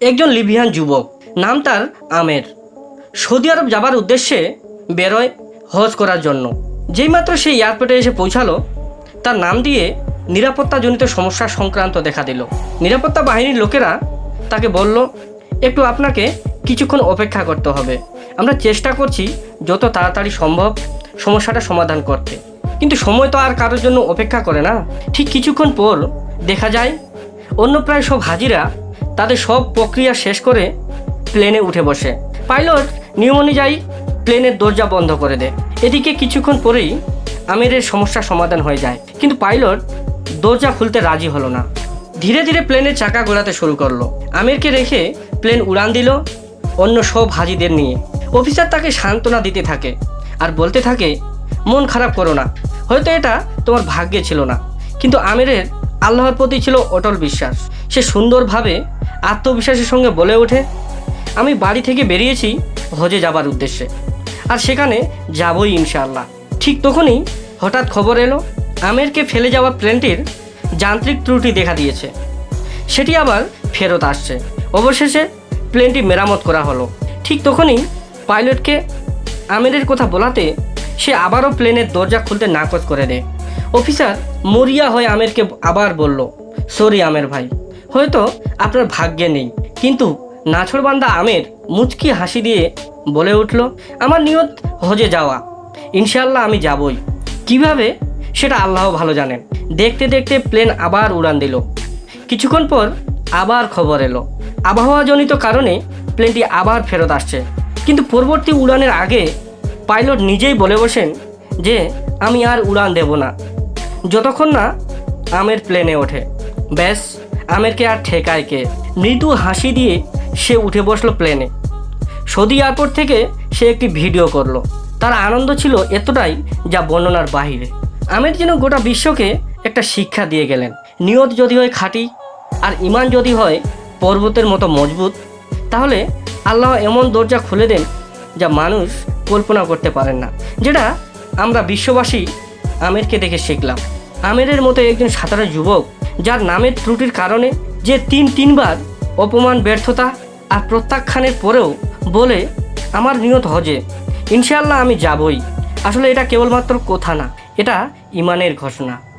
একজন লিবিয়ান যুবক, নাম তার আমের। সৌদি আরব যাবার উদ্দেশ্যে বেরোয় হজ করার জন্য। যেইমাত্র সে এয়ারপোর্টে এসে পৌঁছালো, তার নাম দিয়ে নিরাপত্তাজনিত সমস্যা সংক্রান্ত দেখা দিল। নিরাপত্তা বাহিনীর লোকেরা তাকে বলল, একটু আপনাকে কিছুক্ষণ অপেক্ষা করতে হবে। আমরা চেষ্টা করছি যত তাড়াতাড়ি সম্ভব সমস্যাটা সমাধান করতে। কিন্তু সময় তো আর কারোর জন্য অপেক্ষা করে না। ঠিক কিছুক্ষণ পর দেখা যায়, অন্য প্রায় সব হাজিরা তাদের সব প্রক্রিয়া শেষ করে প্লেনে উঠে বসে। পাইলট নিয়ম অনুযায়ী প্লেনের দরজা বন্ধ করে দেয়। এদিকে কিছুক্ষণ পরেই আমিরের সমস্যা সমাধান হয়ে যায়। কিন্তু পাইলট দরজা খুলতে রাজি হলো না। ধীরে ধীরে প্লেনের চাকা ঘোরাতে শুরু করল। আমিরকে রেখে প্লেন উড়ান দিল অন্য সব হাজিদের নিয়ে। অফিসার তাকে সান্ত্বনা দিতে থাকে আর বলতে থাকে, মন খারাপ করো না। হয়তো এটা তোমার ভাগ্যে ছিল না। কিন্তু আমিরের আল্লাহর প্রতি ছিল অটল বিশ্বাস। সে সুন্দরভাবে আত্মবিশ্বাসের সঙ্গে বলে ওঠে, আমি বাড়ি থেকে বেরিয়েছি হজে যাবার উদ্দেশ্যে। আর সেখানে যাবই ইনশাআল্লাহ। ঠিক তখনই হঠাৎ খবর এলো, আমেরকে ফেলে যাওয়া প্লেনটির যান্ত্রিক ত্রুটি দেখা দিয়েছে। সেটি আবার ফেরত আসছে। অবশেষে প্লেনটি মেরামত করা হলো। ঠিক তখনই পাইলটকে আমেরের কথা বলাতে সে আবারও প্লেনের দরজা খুলতে নাকচ করে দেয়। অফিসার মরিয়া হয়ে আমেরকে আবার বলল, সরি আমের ভাই, হয়তো আপনার ভাগ্যে নেই। কিন্তু নাছরবান্দা আমের মুচকি হাসি দিয়ে বলে উঠল, আমার নিয়ত হজে যাওয়া। ইনশাল্লাহ আমি যাবই। কীভাবে? সেটা আল্লাহ ভালো জানেন দেখতে দেখতে প্লেন আবার উড়ান দিল। কিছুক্ষণ পর আবার খবর এলো। আবহাওয়াজনিত কারণে প্লেনটি আবার ফেরত আসছে। কিন্তু পরবর্তী উড়ানের আগে পাইলট নিজেই বলে বসেন যে আমি আর উড়ান দেব না। যতক্ষণ না আমের প্লেনে ওঠে। ব্যাস, আমেরকে আর ঠেকায় কে? মৃদু হাসি দিয়ে সে উঠে বসল প্লেনে। সৌদি এয়ারপোর্ট থেকে সে একটি ভিডিও করল। তার আনন্দ ছিল এতটাই যা বর্ণনার বাহিরে। আমের যেন গোটা বিশ্বকে একটা শিক্ষা দিয়ে গেলেন। নিয়ত যদি হয় খাঁটি, আর ইমান যদি হয় পর্বতের মতো মজবুত, তাহলে আল্লাহ এমন দরজা খুলে দেন যা মানুষ কল্পনা করতে পারেন না, যেটা আমরা বিশ্ববাসী আমেরকে দেখে শিখলাম। আমেরের মতো একজন সাঁতারু যুবক, যার নামের ত্রুটির কারণে যে তিন তিনবার অপমান, ব্যর্থতা আর প্রত্যাখ্যানের পরেও বলে, আমার নিয়ত হজে। ইনশাল্লাহ আমি যাবই। আসলে এটা কেবলমাত্র কথা না, এটা ইমানের ঘোষণা।